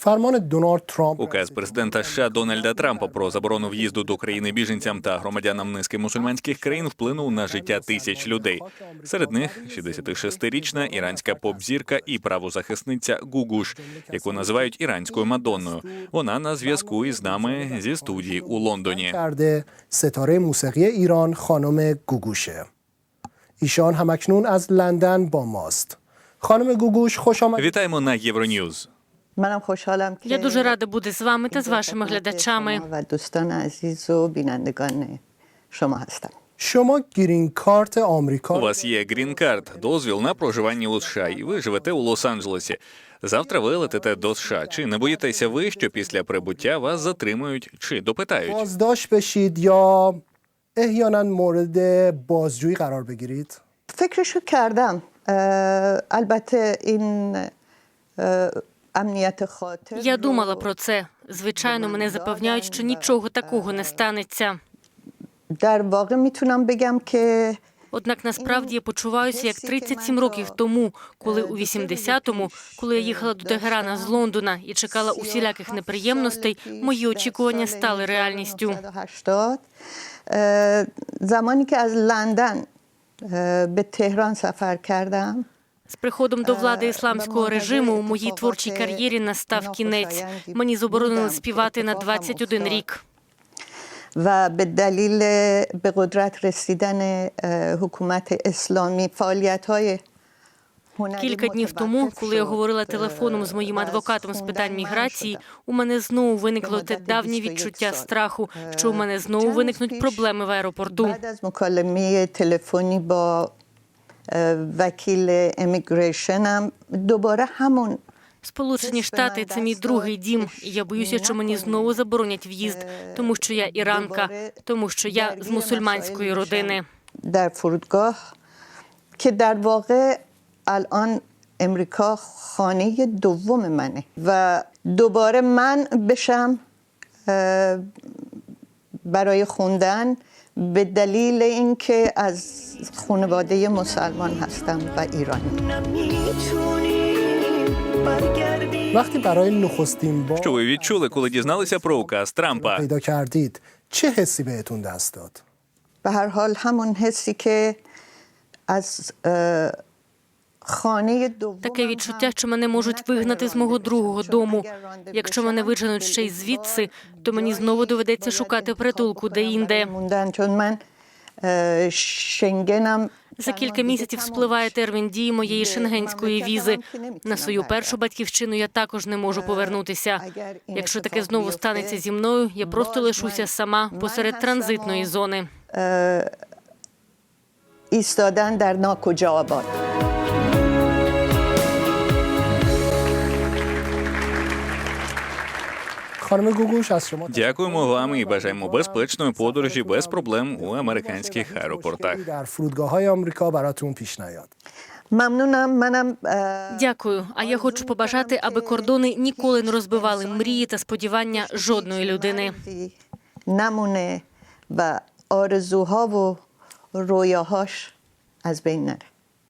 فرمان دونالد ترامپ Указ президента США Дональда Трампа про заборону в'їзду до країни біженцям та громадянам низки мусульманських країн вплинув на життя тисяч людей. Серед них 66-річна іранська поп-зірка і правозахисниця Гугуш, яку називають іранською Мадонною. Вона на зв'язку із нами зі студії у Лондоні. کرده ستاره موسیقی ایران خانم گوگوشه ایشان همکنون از لندن با ماست خانم گوگوش خوش آمد Вітаємо на Євроньюз. Я дуже рада бути з вами та з вашими глядачами. У вас є грін-карт, дозвіл на проживання у США, і ви живете у Лос-Анджелесі. Завтра ви летите до США. Чи не боїтеся ви, що після прибуття вас затримують чи допитають? Фікрішу кердам. Альбате ін مورد بازجویی قرار بگیرید فکرشو کردم اه، البته این اه، امنیت خاطر Я رو думала про це. Звичайно, мене запевняють, що нічого такого не станеться. در واقع میتونم بگم که Однак насправді я почуваюся як 37 років тому, коли у 80-му, коли я їхала до Тегерана з Лондона і чекала усіляких неприємностей, мої очікування стали реальністю. 1980 اه، زمانی که از لندن اه، به تهران سفر کردم З приходом до влади ісламського режиму у моїй творчій кар'єрі настав кінець. Мені заборонили співати на 21 рік. و به دلیل به قدرت رسیدن اه، حکومت اسلامی فعالیت های Кілька днів тому, коли я говорила телефоном з моїм адвокатом з питань міграції, у мене знову виникло те давнє відчуття страху, що у мене знову виникнуть проблеми в аеропорту. وکیل امیگریشنم دوباره همون Сполучені Штати це мій другий дім, і я боюся, що мені знову заборонять в'їзд, тому що я іранка, тому що я з мусульманської родини. در فرودگاه که در واقع الان امریکا خانه دوم منه و دوباره من بشم اه، برای خوندن به دلیل اینکه از خانواده مسلمان هستم و ایرانی وقتی برای نخستین بار Що ви відчули, коли дізналися про указ Трампа? پیدا کردید چه حسی بهتون دست داد به هر حال همون حسی که از اه، خانه دوم Таке відчуття, що мене можуть вигнати з мого другого дому. Якщо мене виженуть ще й звідси, то мені знову доведеться шукати притулку де-інде. За кілька місяців спливає термін дії моєї шенгенської візи. На свою першу батьківщину я також не можу повернутися. Якщо таке знову станеться зі мною, я просто лишуся сама посеред транзитної зони. І Дякуємо вам і бажаємо безпечної подорожі без проблем у американських аеропортах. Е, Дякую. А я хочу побажати, аби кордони ніколи не розбивали мрії та сподівання жодної людини. Намуне ба орзугову рояхош азбейнер.